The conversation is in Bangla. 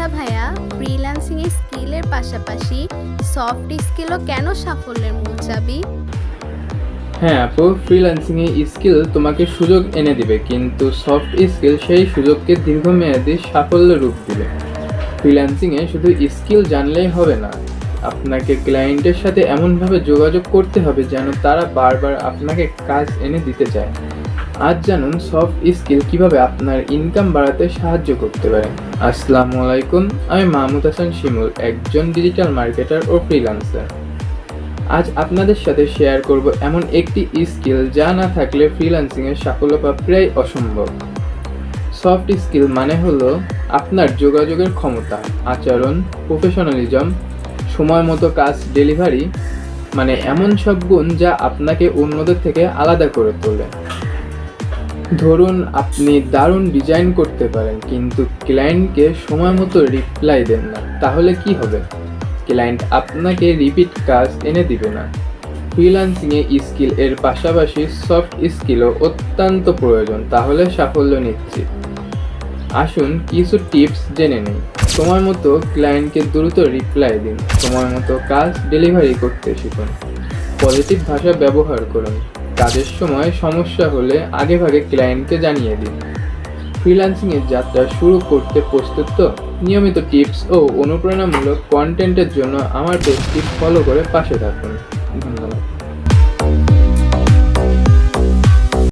আচ্ছা ভাইয়া ফ্রিল্যান্সিং এর স্কিলের পাশাপাশি সফট স্কিলও কেন সাফল্যের মূল চাবি? হ্যাঁ আপু ফ্রিল্যান্সিং এ স্কিল তোমাকে সুযোগ এনে দিবে, কিন্তু সফট স্কিল সেই সুযোগকে দীর্ঘমেয়াদী সাফল্য রূপ দিবে। ফ্রিল্যান্সিং এ শুধু স্কিল জানলেই হবে না, আপনাকে ক্লায়েন্টের সাথে এমনভাবে যোগাযোগ করতে হবে যেন তারা বারবার আপনাকে কাজ এনে দিতে চায়। আজ জানুন সফট স্কিল কীভাবে আপনার ইনকাম বাড়াতে সাহায্য করতে পারে। আসসালামু আলাইকুম, আমি মাহমুদ হাসান শিমুল, একজন ডিজিটাল মার্কেটার ও ফ্রিল্যান্সার আজ আপনাদের সাথে শেয়ার করব এমন একটি স্কিল যা না থাকলে ফ্রিল্যান্সিং এর সাফল্য পাওয়া প্রায় অসম্ভব। সফট স্কিল মানে হলো আপনার যোগাযোগের ক্ষমতা, আচরণ প্রফেশনালিজম সময় মতো কাজ ডেলিভারি মানে এমন সব গুণ যা আপনাকে অন্যদের থেকে আলাদা করে তোলে। ধরুন আপনি দারুণ ডিজাইন করতে পারেন, কিন্তু ক্লায়েন্টকে সময় মতো রিপ্লাই দেন না, তাহলে কি হবে? ক্লায়েন্ট আপনাকে রিপিট কাজ এনে দিবে না। ফ্রিল্যান্সিংয়ে স্কিল এর পাশাপাশি সফট স্কিলও অত্যন্ত প্রয়োজন, তাহলে সাফল্য নিশ্চিত আসুন কিছু টিপস জেনে নেই। সময় মতো ক্লায়েন্টকে দ্রুত রিপ্লাই দিন, সময় মতো কাজ ডেলিভারি করতে শিখুন। পজিটিভ ভাষা ব্যবহার করুন। কাজের সময় সমস্যা হলে আগেভাগে ক্লায়েন্টকে জানিয়ে দিন। ফ্রিল্যান্সিংয়ের যাত্রা শুরু করতে প্রস্তুত তো? নিয়মিত টিপস ও অনুপ্রেরণামূলক কন্টেন্টের জন্য আমার পেজটি ফলো করে পাশে থাকুন। ধন্যবাদ।